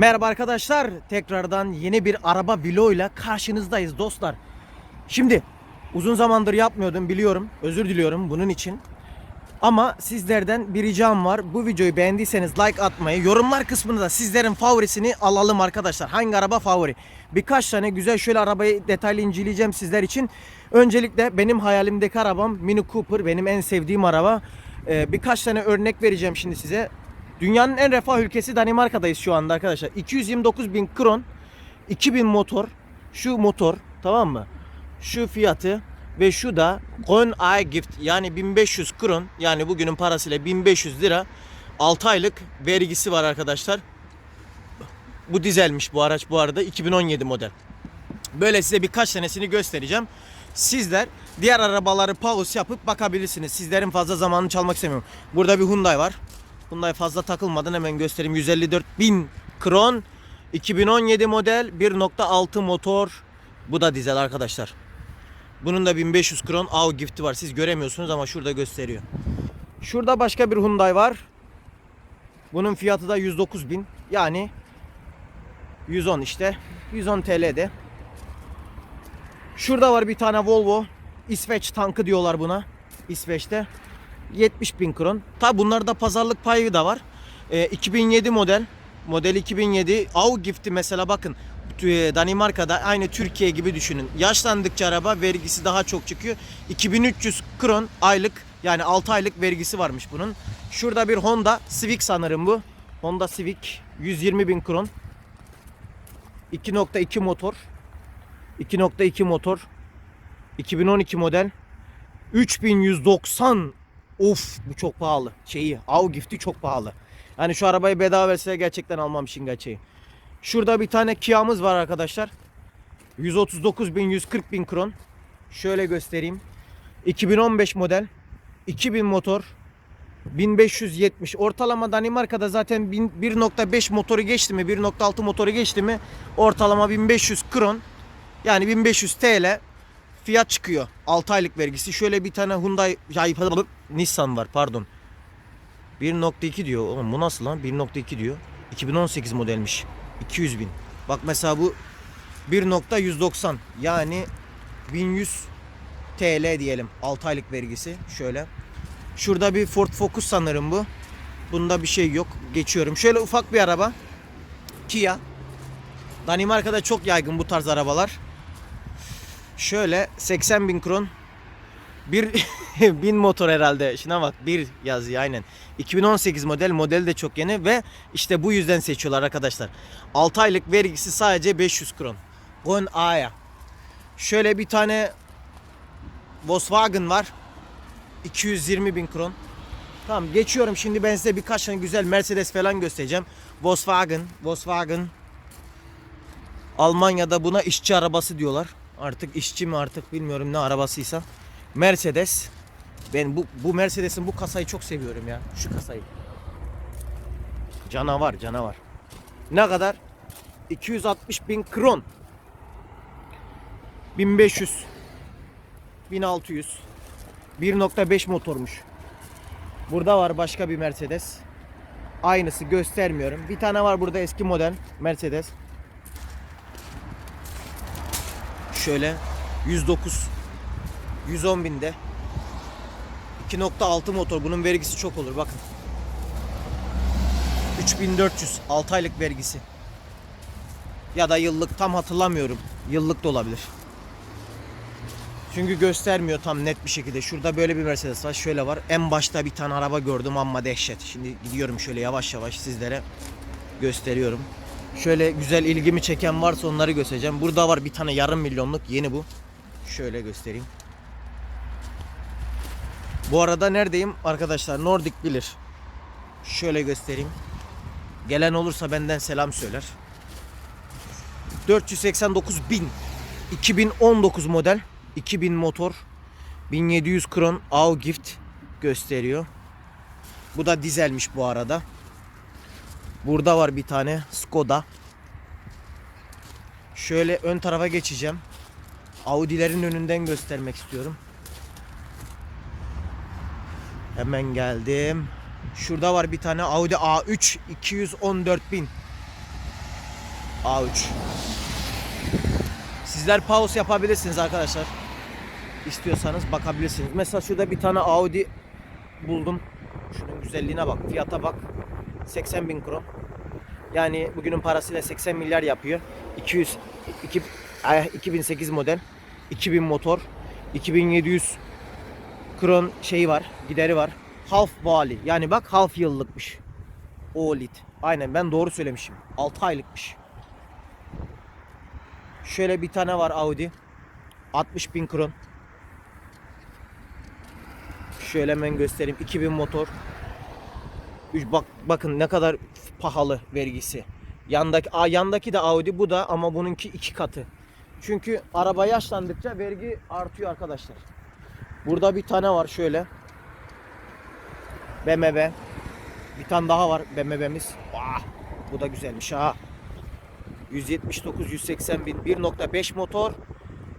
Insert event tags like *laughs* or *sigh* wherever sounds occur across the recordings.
Merhaba arkadaşlar. Tekrardan yeni bir araba vloguyla karşınızdayız dostlar. Şimdi uzun zamandır yapmıyordum biliyorum. Özür diliyorum bunun için. Ama sizlerden bir ricam var. Bu videoyu beğendiyseniz like atmayı, yorumlar kısmında da sizlerin favorisini alalım arkadaşlar. Hangi araba favori? Birkaç tane güzel şöyle arabayı detaylı inceleyeceğim sizler için. Öncelikle benim hayalimdeki arabam Mini Cooper. Benim en sevdiğim araba. Ee, birkaç tane örnek vereceğim şimdi size. Dünyanın en refah ülkesi Danimarka'dayız şu anda arkadaşlar. 229 bin kron, 2000 motor, şu motor tamam mı? Şu fiyatı ve şu da Gon Ay Gift yani 1500 kron yani bugünün parasıyla 1500 lira 6 aylık vergisi var arkadaşlar. Bu dizelmiş bu araç bu arada 2017 model. Böyle size birkaç tanesini göstereceğim. Sizler diğer arabaları pause yapıp bakabilirsiniz. Sizlerin fazla zamanını çalmak istemiyorum. Burada bir Hyundai var. Hyundai fazla takılmadan hemen göstereyim. 154 bin kron. 2017 model 1.6 motor. Bu da dizel arkadaşlar. Bunun da 1500 kron av gifti var. Siz göremiyorsunuz ama şurada gösteriyor. Şurada başka bir Hyundai var. Bunun fiyatı da 109 bin. Yani 110 işte. 110 TL'de. Şurada var bir tane Volvo. İsveç tankı diyorlar buna. İsveç'te. 70 bin kron. Tabi bunlarda pazarlık payı da var. Ee, 2007 model. Model 2007. Av gifti mesela bakın. e, Danimarka'da aynı Türkiye gibi düşünün. Yaşlandıkça araba vergisi daha çok çıkıyor. 2300 kron aylık yani 6 aylık vergisi varmış bunun. Şurada bir Honda Civic sanırım bu. Honda Civic 120 bin kron. 2.2 motor. 2.2 motor. 2012 model. 3190 Of bu çok pahalı. Şeyi av gifti çok pahalı. Yani şu arabayı bedava verse gerçekten almam işin gerçeği. Şurada bir tane Kia'mız var arkadaşlar. 139 bin 140 bin kron. Şöyle göstereyim. 2015 model. 2000 motor. 1570. Ortalama Danimarka'da zaten 1000 1.5 motoru geçti mi 1.6 motoru geçti mi ortalama 1500 kron yani 1500 TL fiyat çıkıyor. 6 aylık vergisi. Şöyle bir tane Hyundai ya, Nissan var pardon. 1.2 diyor. Oğlum bu nasıl lan? 1.2 diyor. 2018 modelmiş. 200 bin. Bak mesela bu 1.190 yani 1100 TL diyelim. 6 aylık vergisi. Şöyle. Şurada bir Ford Focus sanırım bu. Bunda bir şey yok. Geçiyorum. Şöyle ufak bir araba. Kia. Danimarka'da çok yaygın bu tarz arabalar. Şöyle 80 bin kron. Bir *laughs* bin motor herhalde. Şuna bak bir yazıyor aynen. 2018 model. Model de çok yeni ve işte bu yüzden seçiyorlar arkadaşlar. 6 aylık vergisi sadece 500 kron. Gon A'ya. Şöyle bir tane Volkswagen var. 220 bin kron. Tamam geçiyorum şimdi ben size birkaç tane güzel Mercedes falan göstereceğim. Volkswagen, Volkswagen. Almanya'da buna işçi arabası diyorlar. Artık işçi mi artık bilmiyorum ne arabasıysa. Mercedes. Ben bu, bu Mercedes'in bu kasayı çok seviyorum ya. Şu kasayı. Canavar canavar. Ne kadar? 260 bin kron. 1500. 1600. 1.5 motormuş. Burada var başka bir Mercedes. Aynısı göstermiyorum. Bir tane var burada eski model Mercedes. Şöyle 109 110 binde. 2.6 motor bunun vergisi çok olur bakın. 3400 6 aylık vergisi. Ya da yıllık tam hatırlamıyorum. Yıllık da olabilir. Çünkü göstermiyor tam net bir şekilde. Şurada böyle bir Mercedes var şöyle var. En başta bir tane araba gördüm ama dehşet. Şimdi gidiyorum şöyle yavaş yavaş sizlere gösteriyorum Şöyle güzel ilgimi çeken varsa onları göstereceğim. Burada var bir tane yarım milyonluk yeni bu. Şöyle göstereyim. Bu arada neredeyim arkadaşlar? Nordic bilir. Şöyle göstereyim. Gelen olursa benden selam söyler. 489 bin. 2019 model. 2000 motor. 1700 kron Au Gift gösteriyor. Bu da dizelmiş bu arada. Burada var bir tane Skoda. Şöyle ön tarafa geçeceğim. Audi'lerin önünden göstermek istiyorum. Hemen geldim. Şurada var bir tane Audi A3 214 bin. A3. Sizler pause yapabilirsiniz arkadaşlar. İstiyorsanız bakabilirsiniz. Mesela şurada bir tane Audi buldum. Şunun güzelliğine bak. Fiyata bak. 80 bin kron. Yani bugünün parasıyla 80 milyar yapıyor. 200 iki, ay, 2008 model. 2000 motor. 2700 kron şeyi var. Gideri var. Half vali. Yani bak half yıllıkmış. O lit. Aynen ben doğru söylemişim. 6 aylıkmış. Şöyle bir tane var Audi. 60 bin kron. Şöyle hemen göstereyim. 2000 motor. Bak bakın ne kadar pahalı vergisi. Yandaki a, yandaki de Audi bu da ama bununki iki katı. Çünkü araba yaşlandıkça vergi artıyor arkadaşlar. Burada bir tane var şöyle. BMW. Bir tane daha var BMW'miz. Vah, bu da güzelmiş ha. 179 180 bin 1.5 motor.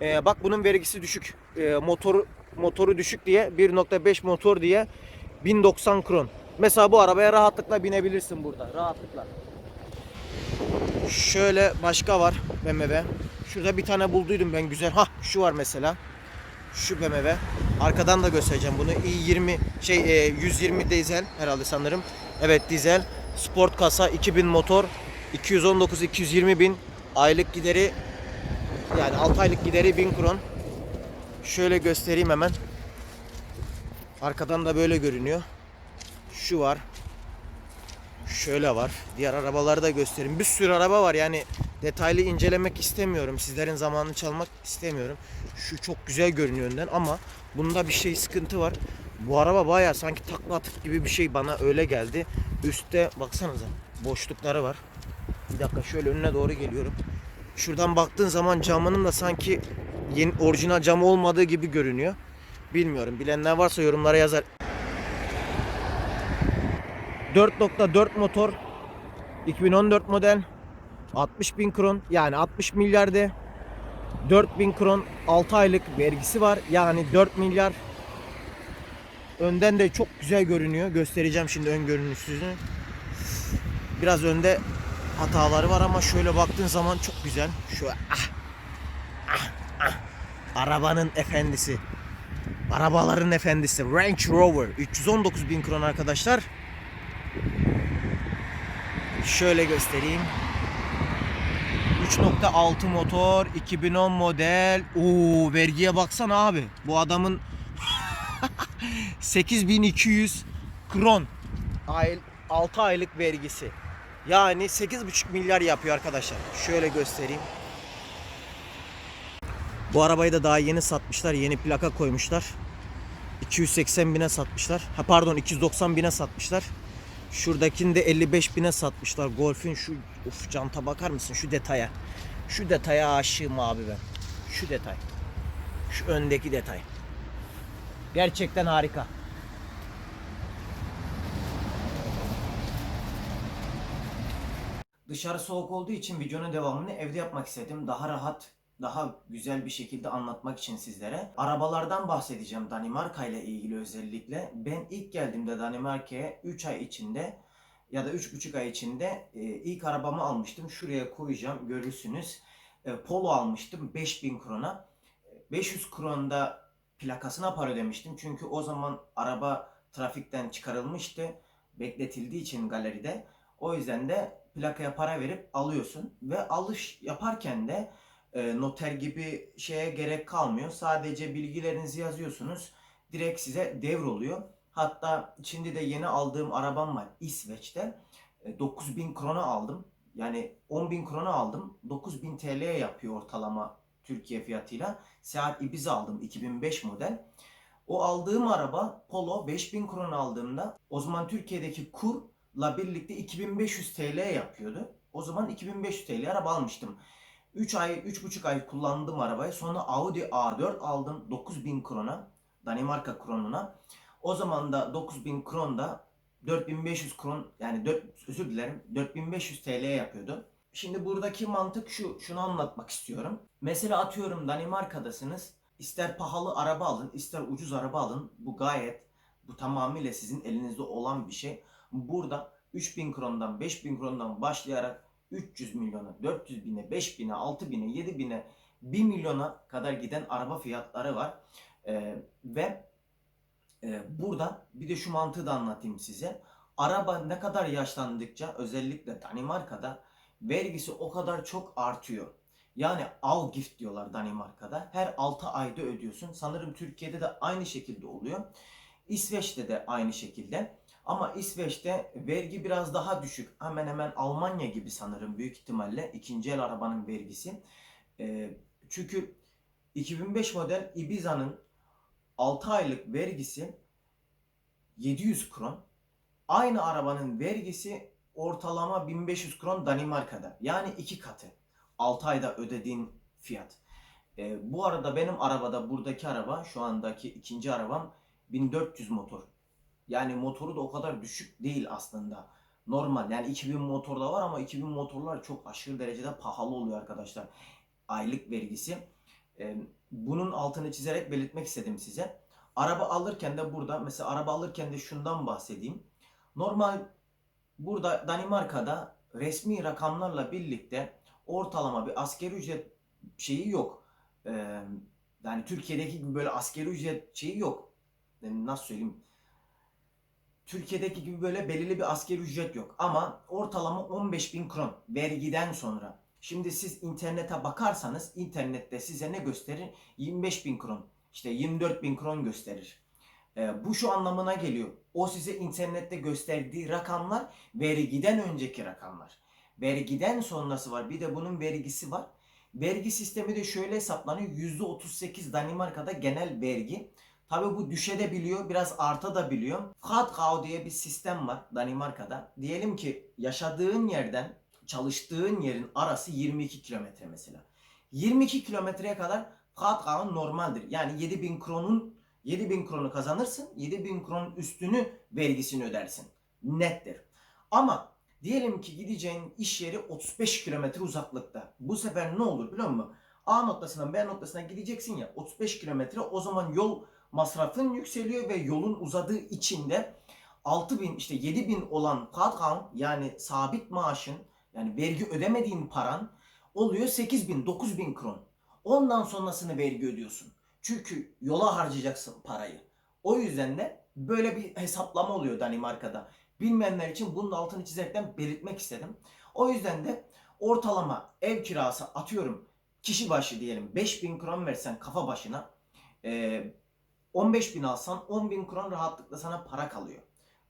Ee, bak bunun vergisi düşük. Ee, motoru motoru düşük diye 1.5 motor diye 1090 kron. Mesela bu arabaya rahatlıkla binebilirsin burada. Rahatlıkla. Şöyle başka var BMW. Şurada bir tane bulduydum ben güzel. Ha şu var mesela. Şu BMW. Arkadan da göstereceğim bunu. i20 şey e, 120 dizel herhalde sanırım. Evet dizel. Sport kasa 2000 motor. 219 220 bin aylık gideri yani 6 aylık gideri 1000 kron. Şöyle göstereyim hemen. Arkadan da böyle görünüyor. Şu var. Şöyle var. Diğer arabaları da göstereyim. Bir sürü araba var yani detaylı incelemek istemiyorum. Sizlerin zamanını çalmak istemiyorum. Şu çok güzel görünüyor önden ama bunda bir şey sıkıntı var. Bu araba baya sanki takla atık gibi bir şey bana öyle geldi. Üstte baksanıza boşlukları var. Bir dakika şöyle önüne doğru geliyorum. Şuradan baktığın zaman camının da sanki yeni orijinal cam olmadığı gibi görünüyor. Bilmiyorum. Bilenler varsa yorumlara yazar. 4.4 motor 2014 model 60 bin kron yani 60 milyarde 4 bin kron 6 aylık vergisi var. Yani 4 milyar önden de çok güzel görünüyor. Göstereceğim şimdi ön görünüşünü. Biraz önde hataları var ama şöyle baktığın zaman çok güzel. Şu ah, ah, ah. arabanın efendisi. Arabaların efendisi. Range Rover 319 bin kron arkadaşlar Şöyle göstereyim. 3.6 motor, 2010 model. Oo vergiye baksana abi. Bu adamın *laughs* 8200 kron. Ay, 6 aylık vergisi. Yani 8,5 milyar yapıyor arkadaşlar. Şöyle göstereyim. Bu arabayı da daha yeni satmışlar. Yeni plaka koymuşlar. 280 bine satmışlar. Ha pardon 290 bine satmışlar. Şuradakini de 55 bine satmışlar. Golf'ün şu uf canta bakar mısın şu detaya. Şu detaya aşığım abi ben. Şu detay. Şu öndeki detay. Gerçekten harika. Dışarı soğuk olduğu için videonun devamını evde yapmak istedim. Daha rahat, daha güzel bir şekilde anlatmak için sizlere. Arabalardan bahsedeceğim Danimarka ile ilgili özellikle. Ben ilk geldiğimde Danimarka'ya 3 ay içinde ya da 3,5 ay içinde e, ilk arabamı almıştım. Şuraya koyacağım görürsünüz. E, Polo almıştım 5000 krona. 500 kronda plakasına para ödemiştim. Çünkü o zaman araba trafikten çıkarılmıştı. Bekletildiği için galeride. O yüzden de plakaya para verip alıyorsun. Ve alış yaparken de noter gibi şeye gerek kalmıyor. Sadece bilgilerinizi yazıyorsunuz. Direkt size devroluyor. Hatta şimdi de yeni aldığım arabam var İsveç'te. E, 9000 krona aldım. Yani 10.000 krona aldım. 9000 TL'ye yapıyor ortalama Türkiye fiyatıyla. Seat Ibiza aldım 2005 model. O aldığım araba Polo 5000 kron aldığımda o zaman Türkiye'deki kurla birlikte 2500 TL yapıyordu. O zaman 2500 TL araba almıştım. 3 ay, 3,5 ay kullandım arabayı. Sonra Audi A4 aldım 9000 krona. Danimarka kronuna. O zaman da 9000 kron da 4500 kron yani 4, özür dilerim 4500 TL yapıyordu. Şimdi buradaki mantık şu, şunu anlatmak istiyorum. Mesela atıyorum Danimarka'dasınız. İster pahalı araba alın, ister ucuz araba alın. Bu gayet, bu tamamıyla sizin elinizde olan bir şey. Burada 3000 krondan, 5000 krondan başlayarak 300 milyona, 400 bine, 5 bine, 6 bine, 7 bine, 1 milyona kadar giden araba fiyatları var. Ee, ve e, burada bir de şu mantığı da anlatayım size. Araba ne kadar yaşlandıkça özellikle Danimarka'da vergisi o kadar çok artıyor. Yani Avgift diyorlar Danimarka'da. Her 6 ayda ödüyorsun. Sanırım Türkiye'de de aynı şekilde oluyor. İsveç'te de aynı şekilde. Ama İsveç'te vergi biraz daha düşük. Hemen hemen Almanya gibi sanırım büyük ihtimalle ikinci el arabanın vergisi. Ee, çünkü 2005 model Ibiza'nın 6 aylık vergisi 700 kron. Aynı arabanın vergisi ortalama 1500 kron Danimarka'da. Yani iki katı. 6 ayda ödediğin fiyat. Ee, bu arada benim arabada buradaki araba şu andaki ikinci arabam 1400 motor. Yani motoru da o kadar düşük değil aslında. Normal yani 2000 motor da var ama 2000 motorlar çok aşırı derecede pahalı oluyor arkadaşlar. Aylık vergisi. Bunun altını çizerek belirtmek istedim size. Araba alırken de burada mesela araba alırken de şundan bahsedeyim. Normal burada Danimarka'da resmi rakamlarla birlikte ortalama bir askeri ücret şeyi yok. Yani Türkiye'deki gibi böyle askeri ücret şeyi yok. Nasıl söyleyeyim? Türkiye'deki gibi böyle belirli bir askeri ücret yok. Ama ortalama 15 bin kron vergiden sonra. Şimdi siz internete bakarsanız internette size ne gösterir? 25 bin kron. İşte 24 bin kron gösterir. Ee, bu şu anlamına geliyor. O size internette gösterdiği rakamlar vergiden önceki rakamlar. Vergiden sonrası var. Bir de bunun vergisi var. Vergi sistemi de şöyle hesaplanıyor. %38 Danimarka'da genel vergi. Tabi bu düşebiliyor, biraz artabiliyor. Fratgau diye bir sistem var Danimarka'da. Diyelim ki yaşadığın yerden çalıştığın yerin arası 22 kilometre mesela. 22 kilometreye kadar Fratgau normaldir. Yani 7000 kronun 7000 kronu kazanırsın. 7000 kronun üstünü vergisini ödersin. Nettir. Ama diyelim ki gideceğin iş yeri 35 kilometre uzaklıkta. Bu sefer ne olur biliyor musun? A noktasından B noktasına gideceksin ya 35 kilometre o zaman yol masrafın yükseliyor ve yolun uzadığı için de 6000 işte 7000 olan patron yani sabit maaşın yani vergi ödemediğin paran oluyor 8000 9000 kron. Ondan sonrasını vergi ödüyorsun. Çünkü yola harcayacaksın parayı. O yüzden de böyle bir hesaplama oluyor Danimarka'da. Bilmeyenler için bunun altını çizerekten belirtmek istedim. O yüzden de ortalama ev kirası atıyorum kişi başı diyelim 5000 kron versen kafa başına e, 15 bin alsan 10 bin kron rahatlıkla sana para kalıyor.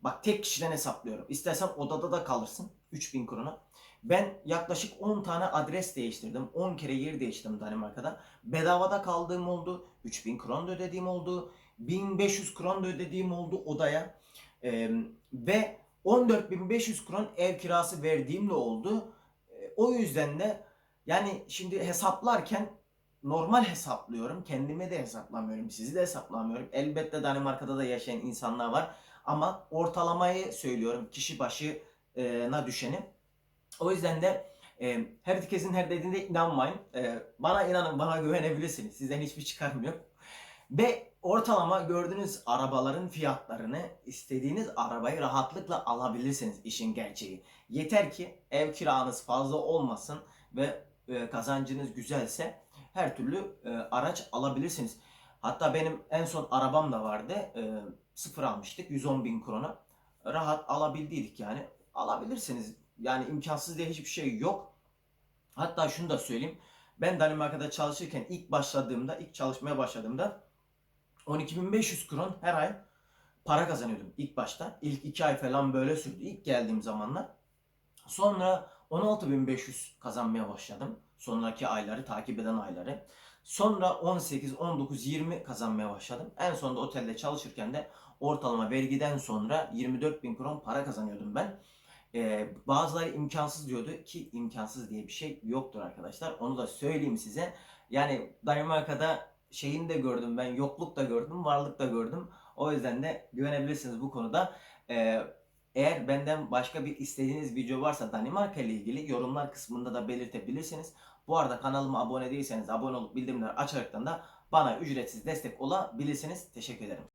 Bak tek kişiden hesaplıyorum. İstersen odada da kalırsın 3000 krona. Ben yaklaşık 10 tane adres değiştirdim. 10 kere yer değiştirdim Danimarka'da. Bedavada kaldığım oldu. 3000 kron da ödediğim oldu. 1500 kron da ödediğim oldu odaya. Ee, ve 14.500 kron ev kirası verdiğim de oldu. Ee, o yüzden de yani şimdi hesaplarken normal hesaplıyorum. Kendime de hesaplamıyorum. Sizi de hesaplamıyorum. Elbette Danimarka'da da yaşayan insanlar var. Ama ortalamayı söylüyorum. Kişi başına düşeni. O yüzden de e, herkesin her dediğinde inanmayın. E, bana inanın, bana güvenebilirsiniz. Sizden hiçbir çıkarım yok. Ve ortalama gördüğünüz arabaların fiyatlarını istediğiniz arabayı rahatlıkla alabilirsiniz işin gerçeği. Yeter ki ev kiranız fazla olmasın ve e, kazancınız güzelse her türlü e, araç alabilirsiniz. Hatta benim en son arabam da vardı. E, sıfır almıştık 110 bin krona. Rahat alabildiydik yani. Alabilirsiniz. Yani imkansız diye hiçbir şey yok. Hatta şunu da söyleyeyim. Ben Danimarka'da çalışırken ilk başladığımda, ilk çalışmaya başladığımda 12.500 kron her ay para kazanıyordum ilk başta. İlk 2 ay falan böyle sürdü ilk geldiğim zamanlar. Sonra 16.500 kazanmaya başladım. Sonraki ayları, takip eden ayları. Sonra 18, 19, 20 kazanmaya başladım. En sonunda otelde çalışırken de ortalama vergiden sonra 24 bin kron para kazanıyordum ben. Ee, bazıları imkansız diyordu ki imkansız diye bir şey yoktur arkadaşlar. Onu da söyleyeyim size. Yani Danimarka'da şeyini de gördüm ben, yokluk da gördüm, varlık da gördüm. O yüzden de güvenebilirsiniz bu konuda. Ee, eğer benden başka bir istediğiniz video varsa Danimarka ile ilgili yorumlar kısmında da belirtebilirsiniz. Bu arada kanalıma abone değilseniz abone olup bildirimleri açaraktan da bana ücretsiz destek olabilirsiniz. Teşekkür ederim.